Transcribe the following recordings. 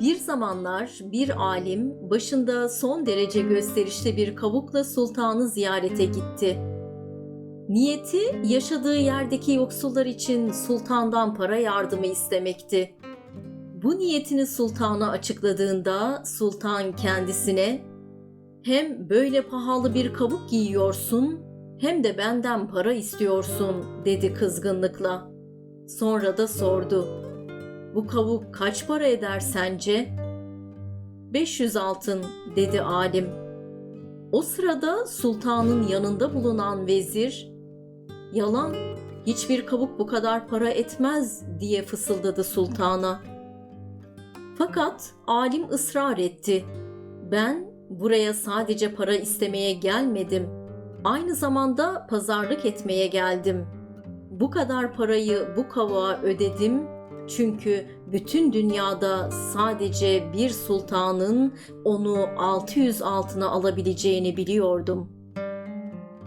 Bir zamanlar bir alim başında son derece gösterişli bir kavukla sultanı ziyarete gitti. Niyeti yaşadığı yerdeki yoksullar için sultandan para yardımı istemekti. Bu niyetini sultana açıkladığında sultan kendisine hem böyle pahalı bir kavuk giyiyorsun hem de benden para istiyorsun dedi kızgınlıkla. Sonra da sordu. Bu kavuk kaç para eder sence? 500 altın dedi alim. O sırada sultanın yanında bulunan vezir, yalan hiçbir kavuk bu kadar para etmez diye fısıldadı sultana. Fakat alim ısrar etti. Ben buraya sadece para istemeye gelmedim. Aynı zamanda pazarlık etmeye geldim. Bu kadar parayı bu kavuğa ödedim çünkü bütün dünyada sadece bir sultanın onu 600 altına alabileceğini biliyordum.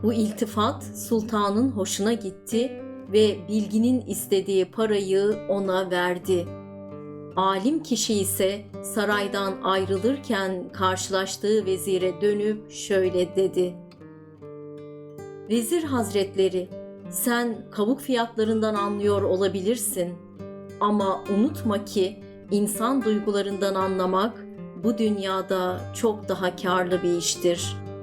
Bu iltifat sultanın hoşuna gitti ve bilginin istediği parayı ona verdi. Alim kişi ise saraydan ayrılırken karşılaştığı vezire dönüp şöyle dedi. Vezir Hazretleri, sen kabuk fiyatlarından anlıyor olabilirsin ama unutma ki insan duygularından anlamak bu dünyada çok daha karlı bir iştir.'' Müzik